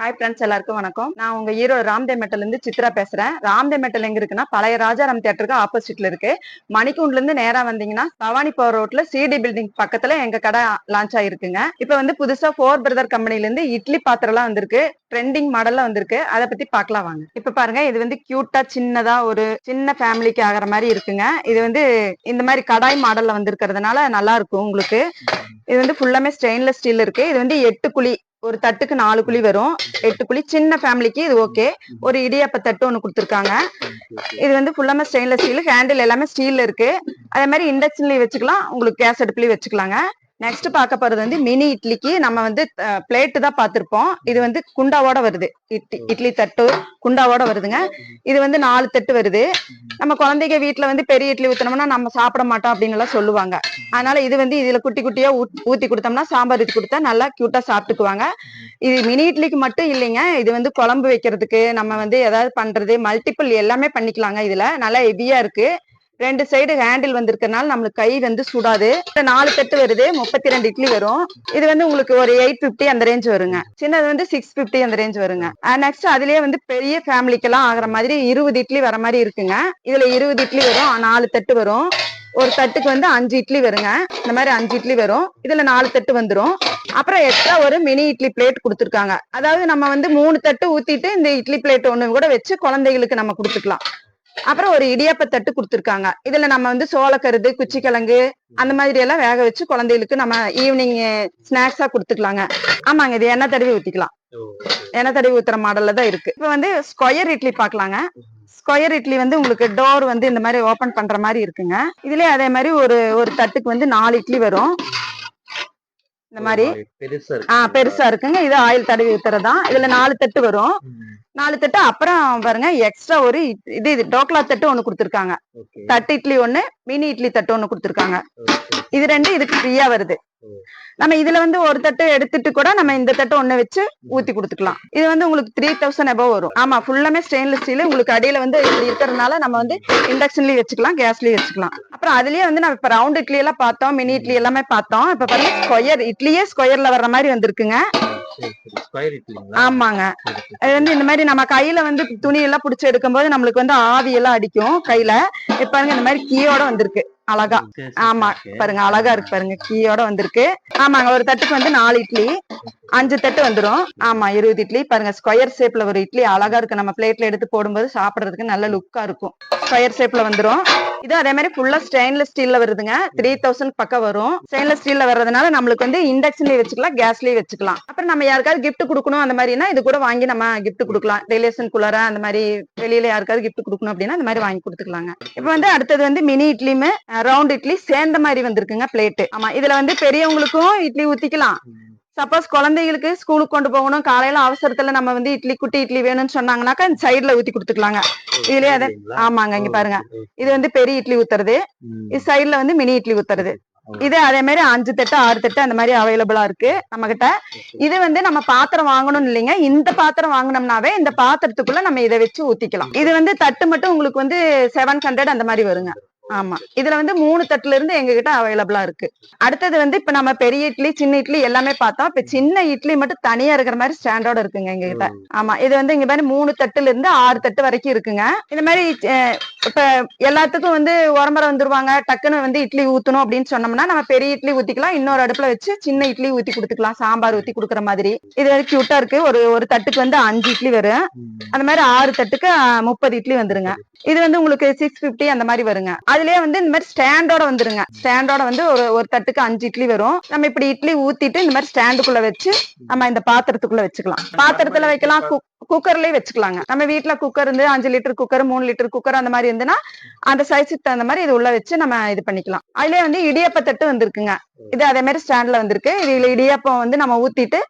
Hi friends எல்லாருக்கும் வணக்கம். நான் உங்க ஈரோடு ராம்தே மெட்டல் இருந்து சித்ரா பேசுறேன். ராம்தே மெட்டல் எங்க இருக்குன்னா பழைய ராஜாராம் தியேட்டருக்கு ஆப்போசிட்ல இருக்கு. மணிக்கூண்ட்ல இருந்து நேரா வந்தீங்கன்னா பவானி போர் ரோட்ல சிடி பில்டிங் பக்கத்துல எங்க கடை லான்ச் ஆயிருக்குங்க. இப்ப வந்து புதுசா ஃபோர் பிரதர் கம்பெனில இருந்து இட்லி பாத்திரம் எல்லாம் வந்திருக்கு. ட்ரெண்டிங் மாடல்ல வந்திருக்கு. அதை பத்தி பார்க்கலாம் வாங்க. இப்ப பாருங்க இது வந்து கியூட்டா சின்னதா ஒரு சின்ன ஃபேமிலிக்கு ஆகிற மாதிரி இருக்குங்க. இது வந்து இந்த மாதிரி கடாய் மாடல்ல வந்திருக்கிறதுனால நல்லா இருக்கும் உங்களுக்கு. இது வந்து ஃபுல்லாமே ஸ்டெயின்லெஸ் ஸ்டீல் இருக்கு. இது வந்து எட்டு குழி ஒரு தட்டுக்கு நாலு குழி வரும். எட்டு குழி. சின்ன ஃபேமிலிக்கு இது ஓகே ஒரு இடியாப்ப தட்டு ஒன்று கொடுத்துருக்காங்க. இது வந்து ஃபுல்லாமே ஸ்டெயின்லெஸ் ஸ்டீல் ஹேண்டில் எல்லாமே ஸ்டீல்ல இருக்கு. அதே மாதிரி இண்டக்ஷன்லயும் வச்சுக்கலாம். உங்களுக்கு கேஸ் அடுப்புலயும் வச்சுக்கலாங்க. நெக்ஸ்ட் பார்க்க போறது வந்து மினி இட்லிக்கு நம்ம வந்து பிளேட்டு தான் பார்த்திருப்போம். இது வந்து குண்டாவோட வருது. இட்லி இட்லி தட்டு குண்டாவோட வருதுங்க. இது வந்து நாலு தட்டு வருது. நம்ம குழந்தைங்க வீட்ல வந்து பெரிய இட்லி ஊத்தினோம்னா நம்ம சாப்பிட மாட்டோம் அப்படின்னு எல்லாம் சொல்லுவாங்க. அதனால இது வந்து இதுல குட்டி குட்டியா ஊத்- ஊத்தி கொடுத்தோம்னா சாம்பார் ஊத்தி கொடுத்தா நல்லா கியூட்டா சாப்பிட்டுக்குவாங்க. இது மினி இட்லிக்கு மட்டும் இல்லைங்க. இது வந்து குழம்பு வைக்கிறதுக்கு நம்ம வந்து ஏதாவது பண்றது மல்டிபிள் எல்லாமே பண்ணிக்கலாங்க இதுல. நல்லா ஹெவியா இருக்கு. ரெண்டு சைடு ஹேண்டில் வந்திருக்கறனால நம்மளுக்கு கை வந்து சுடாது. நாலு தட்டு வருது முப்பத்தி ரெண்டு இட்லி வரும். இது வந்து உங்களுக்கு ஒரு எயிட் பிப்டி அந்த ரேஞ்ச் வருங்க. சின்னது வந்து சிக்ஸ் பிப்டி அந்த ரேஞ்ச் வருங்க. நெக்ஸ்ட் அதுலயே வந்து பெரிய ஃபேமிலிக்கெல்லாம் ஆகுற மாதிரி இருபது இட்லி வர மாதிரி இருக்குங்க. இதுல இருபது இட்லி வரும் நாலு தட்டு வரும். ஒரு தட்டுக்கு வந்து அஞ்சு இட்லி வருங்க. இந்த மாதிரி அஞ்சு இட்லி வரும். இதுல நாலு தட்டு வந்துரும். அப்புறம் எக்ஸ்ட்ரா ஒரு மினி இட்லி பிளேட் கொடுத்துருக்காங்க. அதாவது நம்ம வந்து மூணு தட்டு ஊத்திட்டு இந்த இட்லி பிளேட் ஒண்ணு கூட வச்சு குழந்தைகளுக்கு நம்ம கொடுத்துக்கலாம். அப்புறம் ஒரு இடியாப்ப தட்டு கொடுத்துருக்காங்க. இதுல நம்ம வந்து சோளக்கருது குச்சிக்கிழங்கு அந்த மாதிரி எல்லாம் வேக வச்சு குழந்தைகளுக்கு நம்ம ஈவினிங் ஸ்நாக்ஸா கொடுத்துக்கலாங்க. ஆமாங்க இது எண்ணெய் தடவி ஊத்திக்கலாம். எண்ணெய் தடவி ஊத்துற மாடல்ல தான் இருக்கு. இப்ப வந்து ஸ்கொயர் இட்லி பார்க்கலாங்க ஸ்கொயர் இட்லி வந்து உங்களுக்கு டோர் வந்து இந்த மாதிரி ஓபன் பண்ற மாதிரி இருக்குங்க. இதுலயே அதே மாதிரி ஒரு ஒரு தட்டுக்கு வந்து நாலு இட்லி வரும். இந்த மாதிரி ஆஹ் பெருசா இருக்குங்க. இது ஆயில் தடவி ஊத்துறதுதான். இதுல நாலு தட்டு வரும். நாலு தட்டு அப்புறம் பாருங்க எக்ஸ்ட்ரா ஒரு இது இது டோக்லா தட்டு ஒண்ணு கொடுத்துருக்காங்க. தட்டு இட்லி ஒண்ணு மினி இட்லி தட்டு ஒண்ணு கொடுத்துருக்காங்க. இது ரெண்டு இதுக்கு ஃப்ரீயா வருது. நம்ம இதுல வந்து ஒரு தட்டு எடுத்துட்டு கூட நம்ம இந்த தட்டு ஒண்ணு வச்சு ஊத்தி கொடுத்துக்கலாம். இது வந்து உங்களுக்கு த்ரீ தௌசண்ட் எபோ வரும். ஆமா ஃபுல்லாமே ஸ்டெயின்லெஸ் ஸ்டீல் உங்களுக்கு அடியில வந்து இப்படி இருக்கிறதுனால நம்ம வந்து இண்டக்ஷன்லயும் வச்சுக்கலாம் கேஸ்லயும் வச்சுக்கலாம். அப்புறம் அதுலயே வந்து நம்ம இப்ப ரவுண்ட் இட்லி எல்லாம் பார்த்தோம் மினி இட்லி எல்லாமே பார்த்தோம். இப்ப பாருங்க ஸ்கொயர் இட்லியே ஸ்கொயர்ல வர்ற மாதிரி வந்திருக்குங்க. ஆமாங்க. அது வந்து இந்த மாதிரி நம்ம கையில வந்து துணி எல்லாம் புடிச்சு எடுக்கும்போது நம்மளுக்கு வந்து ஆவி எல்லாம் அடிக்கும் கையில. இப்ப இந்த மாதிரி கீயோட வந்திருக்கு. அழகா. ஆமா. பாருங்க அழகா இருக்கு பாருங்க கீயோட வந்திருக்கு. ஆமாங்க ஒரு தட்டுக்கு வந்து நாலு இட்லி அஞ்சு தட்டு வந்துரும். ஆமா இருபது இட்லி. பாருங்க ஸ்கொயர் ஷேப்ல ஒரு இட்லி அழகா இருக்கு. நம்ம பிளேட்ல எடுத்து போடும்போது சாப்பிடுறதுக்கு நல்ல லுக்கா இருக்கும். ஸ்கொயர் ஷேப்ல வந்துரும். இது அதே மாதிரி ஃபுல்லா ஸ்டெயின்லெஸ் ஸ்டீல்ல வருதுங்க. த்ரீ தௌசண்ட் பக்கம் வரும். ஸ்டெயின்லெஸ் ஸ்டீல்ல வர்றதுனால நம்மளுக்கு வந்து இண்டக்ஷன்லயும் வச்சுக்கலாம் கேஸ்லயும் வச்சுக்கலாம். அப்புறம் நம்ம யாருக்காவது கிஃப்ட் கொடுக்கணும் அந்த மாதிரினா இது கூட வாங்கி நம்ம கிஃப்ட் கொடுக்கலாம். ரிலேஷன் குள்ளார அந்த மாதிரி வெளியில யாருக்காவது கிஃப்ட் கொடுக்கணும் அப்படின்னா அந்த மாதிரி வாங்கி கொடுத்துக்கலாங்க. இப்ப வந்து அடுத்தது வந்து மினி இட்லியுமே ரவுண்ட் இட்லி சேர்ந்த மாதிரி வந்திருக்குங்க பிளேட் ஆமா இதுல வந்து பெரியவங்களுக்கும் இட்லி ஊத்திக்கலாம். சப்போஸ் குழந்தைகளுக்கு ஸ்கூலுக்கு கொண்டு போகணும். காலையில அவசரத்துல நம்ம வந்து இட்லி குட்டி இட்லி வேணும்னு சொன்னாங்கன்னாக்கா இந்த சைடுல ஊத்தி கொடுத்துக்கலாங்க. இதுலயே அதை-? ஆமாங்க இங்க பாருங்க. இது வந்து பெரிய இட்லி ஊத்துறது. இது சைடுல வந்து மினி இட்லி ஊத்துறது. இது அதே மாதிரி அஞ்சு தட்டு ஆறு தட்டு அந்த மாதிரி அவைலபிளா இருக்கு நம்ம கிட்ட இது வந்து நம்ம பாத்திரம் வாங்கணும் இல்லைங்க. இந்த பாத்திரம் வாங்கினோம்னாவே இந்த பாத்திரத்துக்குள்ள நம்ம இதை வச்சு ஊத்திக்கலாம். இது வந்து தட்டு மட்டும் உங்களுக்கு வந்து செவன் ஹண்ட்ரட் அந்த மாதிரி வருங்க. ஆமா. இதுல வந்து மூணு தட்டுல இருந்து எங்க கிட்ட அவைலபிளா இருக்கு. அடுத்தது வந்து இப்ப நம்ம பெரிய இட்லி சின்ன இட்லி எல்லாமே பார்த்தோம். இப்ப சின்ன இட்லி மட்டும் தனியா இருக்கிற மாதிரி ஸ்டாண்டோட இருக்குங்க எங்க கிட்ட ஆமா. இது வந்து இங்க மாதிரி மூணு தட்டுல இருந்து ஆறு தட்டு வரைக்கும் இருக்குங்க. இந்த மாதிரி இப்ப எல்லாத்துக்கும் வந்து உரம்பரை வந்துருவாங்க. டக்குன்னு வந்து இட்லி ஊத்தணும் அப்படின்னு சொன்னோம்னா நம்ம பெரிய இட்லி ஊத்திக்கலாம். இன்னொரு அடுப்புல வச்சு சின்ன இட்லி ஊத்தி கொடுத்துக்கலாம். சாம்பார் ஊத்தி கொடுக்குற மாதிரி. இது வந்து கியூட்டா இருக்கு. ஒரு ஒரு தட்டுக்கு வந்து அஞ்சு இட்லி வரும். அந்த மாதிரி ஆறு தட்டுக்கு முப்பது இட்லி வந்துருங்க. இது வந்து உங்களுக்கு சிக்ஸ் பிப்டி அந்த மாதிரி வருங்க. அதுலயே வந்து இந்த மாதிரி ஸ்டாண்டோட வந்துருங்க. ஸ்டாண்டோட வந்து ஒரு ஒரு தட்டுக்கு அஞ்சு இட்லி வரும். நம்ம இப்படி இட்லி ஊத்திட்டு இந்த மாதிரி ஸ்டாண்டுக்குள்ள வச்சு நம்ம இந்த பாத்திரத்துக்குள்ள வச்சுக்கலாம். பாத்திரத்துல வைக்கலாம் குக்- குக்கர்லயே வச்சுக்கலாங்க. நம்ம வீட்டுல குக்கர் இருந்து அஞ்சு லிட்டர் குக்கர் மூணு லிட்டர் குக்கர் அந்த மாதிரி இருந்துன்னா அந்த சைஸுக்கு தகுந்த மாதிரி இது உள்ள வச்சு நம்ம இது பண்ணிக்கலாம். அதுலயே வந்து இடியப்ப தட்டு வந்திருக்குங்க. இது அதே மாதிரி ஸ்டாண்ட்ல வந்திருக்கு. இதுல இடியப்பம் வந்து நம்ம ஊத்திட்டு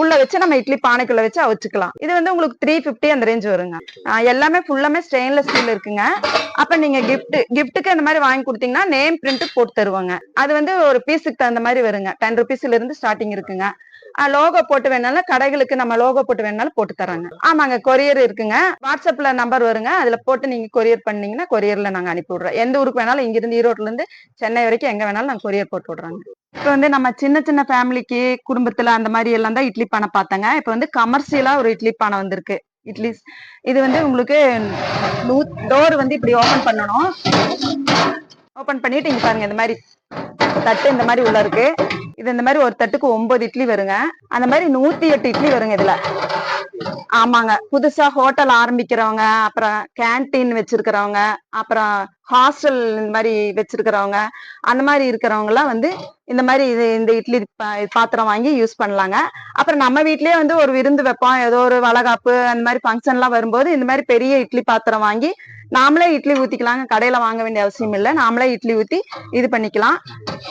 உள்ள வச்சு நம்ம இட்லி பானைக்குள்ள வச்சு வச்சுக்கலாம் இது வந்து உங்களுக்கு த்ரீ பிப்டி அந்த ரேஞ்ச் வருங்க. எல்லாமே ஃபுல்லாமே ஸ்டெயின்லெஸ் ஸ்டீல் இருக்குங்க. அப்ப நீங்க கிஃப்ட் கிஃப்ட்டுக்கு அந்த மாதிரி வாங்கி கொடுத்தீங்கன்னா நேம் பிரிண்ட் போட்டு தருவாங்க. அது வந்து ஒரு பீஸுக்கு தகுந்த மாதிரி வருங்க. டென் ருபீஸ்ல இருந்து ஸ்டார்டிங் இருக்குங்க. லோகோ போட்டு வேணாலும் கடைகளுக்கு நம்ம லோகோ போட்டு வேணாலும் போட்டு தராங்க ஆமாங்க கொரியர் இருக்குங்க. வாட்ஸ்அப்ல நம்பர் வருங்க. அதுல போட்டு நீங்க கொரியர் பண்ணீங்கன்னா கொரியர்ல நாங்க அனுப்பி விடுறோம். எந்த ஊருக்கு வேணாலும் இங்கிருந்து ஈரோட்ல இருந்து சென்னை வரைக்கும் எங்க வேணாலும் நாங்க கொரியர் போட்டு விடுறாங்க. இப்ப வந்து நம்ம சின்ன சின்ன ஃபேமிலிக்கு குடும்பத்துல அந்த மாதிரி எல்லாம் தான் இட்லி பானை பார்த்தாங்க. இப்ப வந்து கமர்ஷியலா ஒரு இட்லி பானை வந்திருக்கு. இட்லி இது வந்து உங்களுக்கு டோர் வந்து இப்படி ஓபன் பண்ணணும். ஓபன் பண்ணிட்டு இங்க பாருங்க இந்த மாதிரி தட்டு இந்த மாதிரி உள்ள இருக்கு. இது இந்த மாதிரி ஒரு தட்டுக்கு ஒன்பது இட்லி வருங்க. அந்த மாதிரி நூத்தி எட்டு இட்லி வருங்க இதுல. ஆமாங்க. புதுசா ஹோட்டல் ஆரம்பிக்கிறவங்க அப்புறம் கேண்டீன் வச்சிருக்கிறவங்க அப்புறம் ஹாஸ்டல் இந்த மாதிரி வச்சிருக்கிறவங்க அந்த மாதிரி இருக்கிறவங்க எல்லாம் வந்து இந்த மாதிரி இது இந்த இட்லி பாத்திரம் வாங்கி யூஸ் பண்ணலாங்க. அப்புறம் நம்ம வீட்லயே வந்து ஒரு விருந்து வைப்போம். ஏதோ ஒரு வளகாப்பு அந்த மாதிரி ஃபங்க்ஷன் எல்லாம் வரும்போது இந்த மாதிரி பெரிய இட்லி பாத்திரம் வாங்கி நாமளே இட்லி ஊத்திக்கலாங்க கடையில வாங்க வேண்டிய அவசியம் இல்லை. நாமளே இட்லி ஊத்தி இது பண்ணிக்கலாம்.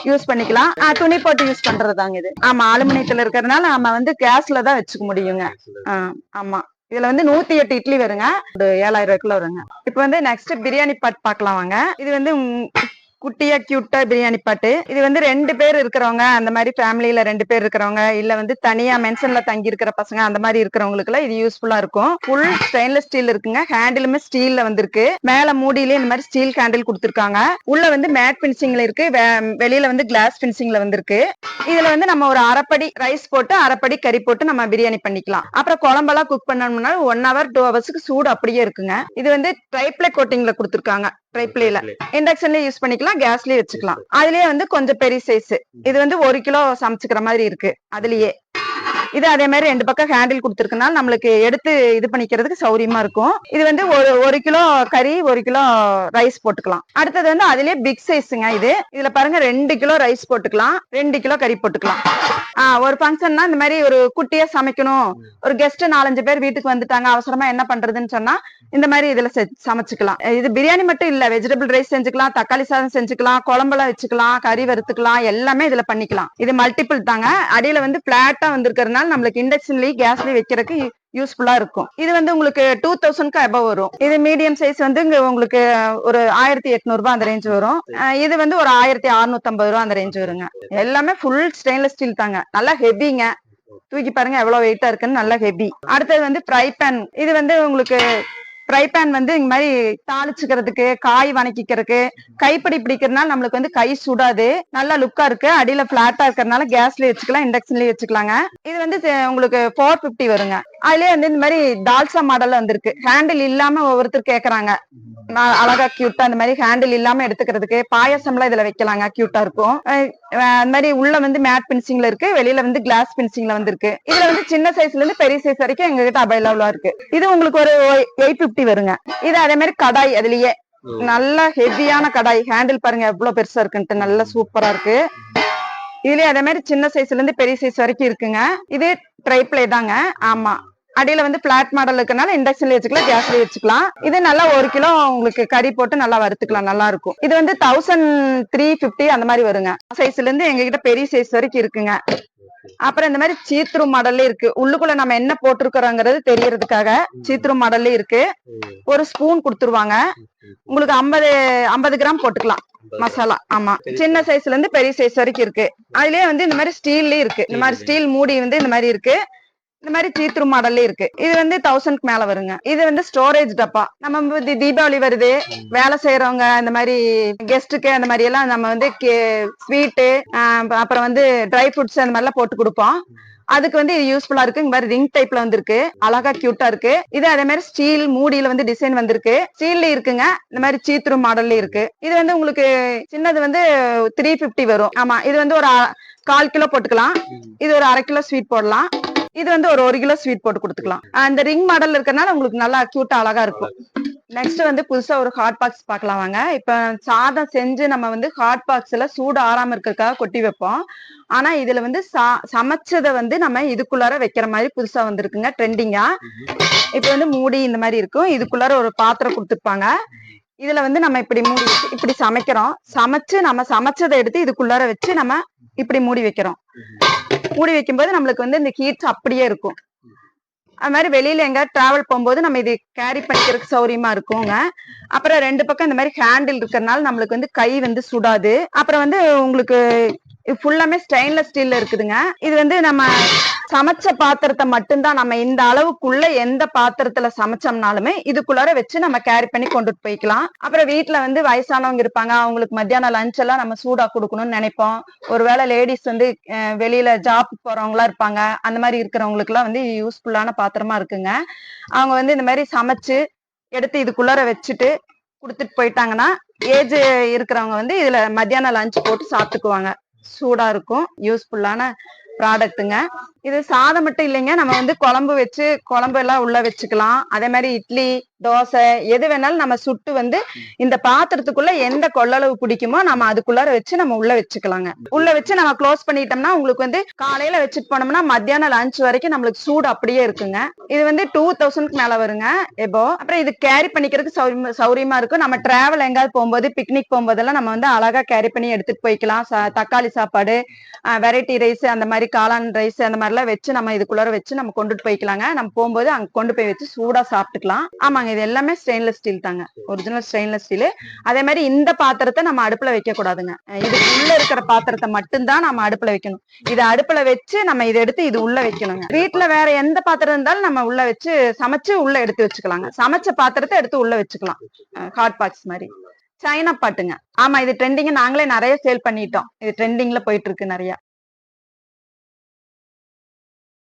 யூஸ் பண்ணிக்கலாம். ஆஹ் துணி போட்டு யூஸ் பண்றதுதாங்க இது. ஆமா அலுமினியத்துல இருக்கிறதுனால நம்ம வந்து கேஸ்ல தான் வச்சுக்க முடியுங்க. ஆஹ் ஆமா. இதுல வந்து நூத்தி எட்டு இட்லி வருங்க. ஒரு ஏழாயிரம் ரூபாய்க்குள்ள வருங்க. இப்ப வந்து நெக்ஸ்ட் பிரியாணி பாட் பாக்கலாம் வாங்க. இது வந்து குட்டியா கியூட்டா பிரியாணி பாட்டு. இது வந்து ரெண்டு பேர் இருக்கிறவங்க அந்த மாதிரி ஃபேமிலியில ரெண்டு பேர் இருக்கிறவங்க இல்ல வந்து தனியா மென்ஷன்ல தங்கி இருக்கிற பசங்க அந்த மாதிரி இருக்கிறவங்களுக்கு எல்லாம் இது யூஸ்ஃபுல்லா இருக்கும். ஃபுல் ஸ்டெயின்லெஸ் ஸ்டீல் இருக்குங்க. ஹேண்டிலுமே ஸ்டீல்ல வந்திருக்கு. மேல மூடியிலே இந்த மாதிரி ஸ்டீல் ஹேண்டில் கொடுத்துருக்காங்க. உள்ள வந்து மேட் பினிஷிங்ல இருக்கு. வெளியில வந்து கிளாஸ் பினிஷிங்ல வந்திருக்கு. இதுல வந்து நம்ம ஒரு அரைப்படி ரைஸ் போட்டு அரைப்படி கறி போட்டு நம்ம பிரியாணி பண்ணிக்கலாம். அப்புறம் குழம்பெல்லாம் குக் பண்ணணும்னா ஒன் ஹவர் டூ ஹவர்ஸ்க்கு சூடு அப்படியே இருக்குங்க. இது வந்து ட்ரைப்ளை கோட்டிங்ல கொடுத்துருக்காங்க. ட்ரைப்ளேல இண்டக்ஷன்லயே யூஸ் பண்ணிக்கலாம் கேஸ்லயே வச்சுக்கலாம். அதுலயே வந்து கொஞ்சம் பெரிய சைஸ் இது வந்து ஒரு கிலோ சமைச்சுக்கிற மாதிரி இருக்கு அதுலயே. இது அதே மாதிரி ரெண்டு பக்கம் ஹேண்டில் கொடுத்துருக்கனால நம்மளுக்கு எடுத்து இது பண்ணிக்கிறதுக்கு சௌரியமா இருக்கும். இது வந்து ஒரு ஒரு கிலோ கறி ஒரு கிலோ ரைஸ் போட்டுக்கலாம். அடுத்தது வந்து அதுலயே பிக் சைஸுங்க இது. இதுல பாருங்க ரெண்டு கிலோ ரைஸ் போட்டுக்கலாம் ரெண்டு கிலோ கறி போட்டுக்கலாம். ஒரு ஃபங்க்ஷன்னா இந்த மாதிரி ஒரு குட்டியா சமைக்கணும். ஒரு கெஸ்ட் நாலஞ்சு பேர் வீட்டுக்கு வந்துட்டாங்க அவசரமா என்ன பண்றதுன்னு சொன்னா இந்த மாதிரி இதுல சமைச்சுக்கலாம். இது பிரியாணி மட்டும் இல்ல வெஜிடபிள் ரைஸ் செஞ்சுக்கலாம் தக்காளி சாதம் செஞ்சுக்கலாம் குழம்புலாம் வச்சுக்கலாம் கறி வறுத்துக்கலாம் எல்லாமே இதுல பண்ணிக்கலாம். இது மல்டிபிள் தாங்க. அடியில வந்து பிளாட்டா வந்திருக்கிறதுனால நம்மளுக்கு இண்டக்ஷன்லயும் கேஸ்லயும் வைக்கிறதுக்கு யூஸ்ஃபுல்லா இருக்கும். இது வந்து உங்களுக்கு டூ தௌசண்ட்க்கு அபவ் வரும். இது மீடியம் சைஸ் வந்து இங்க உங்களுக்கு ஒரு ஆயிரத்தி எட்நூறு ரூபாய் அந்த ரேஞ்ச் வரும். இது வந்து ஒரு ஆயிரத்தி அறுநூத்தி ஐம்பது ரூபா அந்த ரேஞ்ச் வருங்க. எல்லாமே ஃபுல் ஸ்டெயின்லெஸ் ஸ்டீல் தாங்க. நல்லா ஹெவிங்க தூக்கி பாருங்க எவ்வளவு வெயிட்டா இருக்குன்னு நல்லா ஹெவி அடுத்தது வந்து ஃப்ரை பேன் இது வந்து உங்களுக்கு ஃப்ரை பேன் வந்து இந்த மாதிரி தாளிச்சுக்கிறதுக்கு காய் வணக்கிக்கிறதுக்கு கைப்பிடி பிடிக்கிறதுனால நம்மளுக்கு வந்து கை சுடாது. நல்லா லுக்கா இருக்கு. அடியில பிளாட்டா இருக்கிறதுனால கேஸ்லயே வச்சுக்கலாம் இண்டக்ஷன்லயே வச்சுக்கலாங்க. இது வந்து உங்களுக்கு ஃபோர் பிப்டி வருங்க. அதுலயே வந்து இந்த மாதிரி தால்சா மாடல் வந்திருக்கு. ஹேண்டில் இல்லாம ஒவ்வொருத்தர் கேக்குறாங்க. நான் அழகா கியூட்டா அந்த மாதிரி ஹேண்டில் இல்லாம எடுத்துக்கிறதுக்கு பாயசம்லாம் இதுல வைக்கலாங்க கியூட்டா இருக்கும். அந்த மாதிரி உள்ள வந்து மேட் பினிஷிங்ல இருக்கு வெளியில வந்து கிளாஸ் பினிஷிங்ல வந்திருக்கு இதுல வந்து சின்ன சைஸ்ல இருந்து பெரிய சைஸ் வரைக்கும் எங்க கிட்ட அவைலபிளா இருக்கு. இது உங்களுக்கு ஒரு எயிட் பிப்டி வருங்க. இது அதே மாதிரி கடாய் அதுலயே. நல்ல ஹெவியான கடாய். ஹேண்டில் பாருங்க எவ்வளவு பெருசா இருக்குன்ட்டு. நல்ல சூப்பரா இருக்கு. இதுலயே அதே மாதிரி சின்ன சைஸ்ல இருந்து பெரிய சைஸ் வரைக்கும் இருக்குங்க. இது ட்ரைப்ளே தாங்க. ஆமா. அடியில வந்து பிளாட் மாடல் இருக்கனால இண்டக்ஷன்ல வச்சுக்கலாம் கேஸ்லயே வச்சுக்கலாம். இது நல்லா ஒரு கிலோ உங்களுக்கு கறி போட்டு நல்லா வறுத்துக்கலாம் நல்லா இருக்கும். இது வந்து தௌசண்ட் த்ரீ பிப்டி அந்த மாதிரி வருங்க. சைஸ்ல இருந்து எங்க கிட்ட பெரிய சைஸ் வரைக்கும் இருக்குங்க. அப்புறம் இந்த மாதிரி சீத்ரு மாடல்ல இருக்கு. உள்ளுக்குள்ள நம்ம என்ன போட்டிருக்கிறோங்கிறது தெரியறதுக்காக சீத்ரு மாடல்ல இருக்கு. ஒரு ஸ்பூன் கொடுத்துருவாங்க. உங்களுக்கு ஐம்பது ஐம்பது கிராம் போட்டுக்கலாம். மசாலா. ஆமா. சின்ன சைஸ்ல இருந்து பெரிய சைஸ் வரைக்கும் இருக்கு. அதுலயே வந்து இந்த மாதிரி ஸ்டீல்லயும் இருக்கு. இந்த மாதிரி ஸ்டீல் மூடி வந்து இந்த மாதிரி இருக்கு. இந்த மாதிரி சீத்ரு மாடல்ல இருக்கு. இது வந்து தௌசண்ட்க்கு மேல வருங்க. இது வந்து ஸ்டோரேஜ் டப்பா. நம்ம வந்து தீபாவளி வருது. வேலை செய்யறவங்க இந்த மாதிரி கெஸ்ட்டுக்கு அந்த மாதிரி எல்லாம் நம்ம வந்து ஸ்வீட்டு அப்புறம் வந்து ட்ரை ஃப்ரூட்ஸ் அந்த மாதிரிலாம் போட்டு கொடுப்போம். அதுக்கு வந்து இது யூஸ்ஃபுல்லா இருக்கு. இந்த மாதிரி ரிங் டைப்ல வந்திருக்கு. அழகா கியூட்டா இருக்கு. இது அதே மாதிரி ஸ்டீல் மூடியில வந்து டிசைன் வந்திருக்கு. ஸ்டீல்ல இருக்குங்க. இந்த மாதிரி சீத்ரு மாடல்ல இருக்கு. இது வந்து உங்களுக்கு சின்னது வந்து த்ரீ பிப்டி வரும். ஆமா இது வந்து ஒரு கால் கிலோ போட்டுக்கலாம். இது ஒரு அரை கிலோ ஸ்வீட் போடலாம். இது வந்து ஒரு ஒரு கிலோ ஸ்வீட் போட்டு கொடுத்துக்கலாம். அந்த ரிங் மாடல் இருக்கறனால உங்களுக்கு நல்லா கியூட்டா அழகா இருக்கும். நெக்ஸ்ட் வந்து புதுசா ஒரு ஹாட் பாக்ஸ் பார்க்கலாம் வாங்க. இப்ப சாதம் செஞ்சு நம்ம வந்து ஹாட் பாக்ஸ்ல சூடு ஆறாம இருக்கிறதுக்காக கொட்டி வைப்போம். ஆனா இதுல வந்து சமைச்சதை வந்து நம்ம இதுக்குள்ளார வைக்கிற மாதிரி புதுசா வந்திருக்குங்க ட்ரெண்டிங்கா இப்ப வந்து மூடி இந்த மாதிரி இருக்கும். இதுக்குள்ளார ஒரு பாத்திரம் கொடுத்துருப்பாங்க. இதுல வந்து நம்ம இப்படி மூடி இப்படி சமைக்கிறோம். சமைச்சு நம்ம சமைச்சதை எடுத்து இதுக்குள்ளார வச்சு நம்ம இப்படி மூடி வைக்கிறோம். மூடி வைக்கும்போது நம்மளுக்கு வந்து இந்த ஹீட் அப்படியே இருக்கும். அது மாதிரி வெளியில எங்க டிராவல் போகும்போது நம்ம இது கேரி பண்ணிக்கிறதுக்கு சௌரியமா இருக்குங்க. அப்புறம் ரெண்டு பக்கம் இந்த மாதிரி ஹேண்டில் இருக்கிறதுனால நம்மளுக்கு வந்து கை வந்து சுடாது. அப்புறம் வந்து உங்களுக்கு இது ஃபுல்லாமே ஸ்டெயின்லெஸ் ஸ்டீல்ல இருக்குதுங்க. இது வந்து நம்ம சமைச்ச பாத்திரத்தை மட்டும்தான் நம்ம இந்த அளவுக்குள்ள எந்த பாத்திரத்துல சமைச்சோம்னாலுமே இதுக்குள்ளார வச்சு நம்ம கேரி பண்ணி கொண்டுட்டு போய்க்கலாம். அப்புறம் வீட்டுல வந்து வயசானவங்க இருப்பாங்க. அவங்களுக்கு மத்தியானம் லஞ்ச் எல்லாம் நம்ம சூடா கொடுக்கணும்னு நினைப்போம். ஒருவேளை லேடிஸ் வந்து வெளியில ஜாப் போறவங்களா இருப்பாங்க. அந்த மாதிரி இருக்கிறவங்களுக்கு எல்லாம் வந்து யூஸ்ஃபுல்லான பாத்திரமா இருக்குங்க. அவங்க வந்து இந்த மாதிரி சமைச்சு எடுத்து இதுக்குள்ளார வச்சுட்டு கொடுத்துட்டு போயிட்டாங்கன்னா ஏஜ் இருக்கிறவங்க வந்து இதுல மத்தியானம் லஞ்ச் போட்டு சாப்பிட்டுக்குவாங்க. சூடா இருக்கும். யூஸ்ஃபுல்லான ப்ராடக்ட்டுங்க இது சாதம் மட்டும் இல்லைங்க. நம்ம வந்து குழம்பு வச்சு குழம்பு எல்லாம் உள்ள வச்சுக்கலாம். அதே மாதிரி இட்லி தோசை எது வேணாலும் நம்ம சுட்டு வந்து இந்த பாத்திரத்துக்குள்ள எந்த கொள்ளளவு பிடிக்குமோ நம்ம அதுக்குள்ளார வச்சு நம்ம உள்ள வச்சுக்கலாங்க. உள்ள வச்சு நம்ம க்ளோஸ் பண்ணிட்டோம்னா உங்களுக்கு வந்து காலையில வச்சுட்டு போனோம்னா மத்தியானம் லஞ்ச் வரைக்கும் நம்மளுக்கு சூடு அப்படியே இருக்குங்க. இது வந்து டூ தௌசண்ட்க்கு மேல வருங்க எபோ. அப்புறம் இது கேரி பண்ணிக்கிறதுக்கு சௌரியமா- இருக்கும். நம்ம டிராவல் எங்காவது போகும்போது பிக்னிக் போகும்போதெல்லாம் நம்ம வந்து அழகா கேரி பண்ணி எடுத்துட்டு போய்க்கலாம். சா- தக்காளி சாப்பாடு வெரைட்டி ரைஸ் அந்த மாதிரி காளான் ரைஸ் அந்த மாதிரிலாம் வச்சு நம்ம இதுக்குள்ளார வச்சு நம்ம கொண்டுட்டு போய்க்கலாங்க. நம்ம போகும்போது அங்க கொண்டு போய் வச்சு சூடா சாப்பிட்டுக்கலாம். ஆமாங்க இது எல்லாமே ஸ்டெயின்லெஸ் ஸ்டீல் தாங்க. ஒரிஜினல் ஸ்டெயின்லெஸ் ஸ்டீல் அதே மாதிரி இந்த பாத்திரத்தை நம்ம அடுப்புல வைக்க கூடாதுங்க இதுக்கு உள்ள இருக்கிற பாத்திரத்தை மட்டும்தான் நம்ம அடுப்புல வைக்கணும். இது அடுப்புல வச்சு நம்ம இதை எடுத்து இது உள்ள வைக்கணுங்க. வீட்டுல வேற எந்த பாத்திரம் இருந்தாலும் நம்ம உள்ள வச்சு சமைச்சு உள்ள எடுத்து வச்சுக்கலாங்க. சமைச்ச பாத்திரத்தை எடுத்து உள்ள வச்சுக்கலாம். ஹாட் பாக்ஸ் மாதிரி. சைனா பாட்டுங்க ஆமா இது ட்ரெண்டிங் நாங்களே நிறைய சேல் பண்ணிட்டோம். இது ட்ரெண்டிங்ல போயிட்டு இருக்கு நிறைய.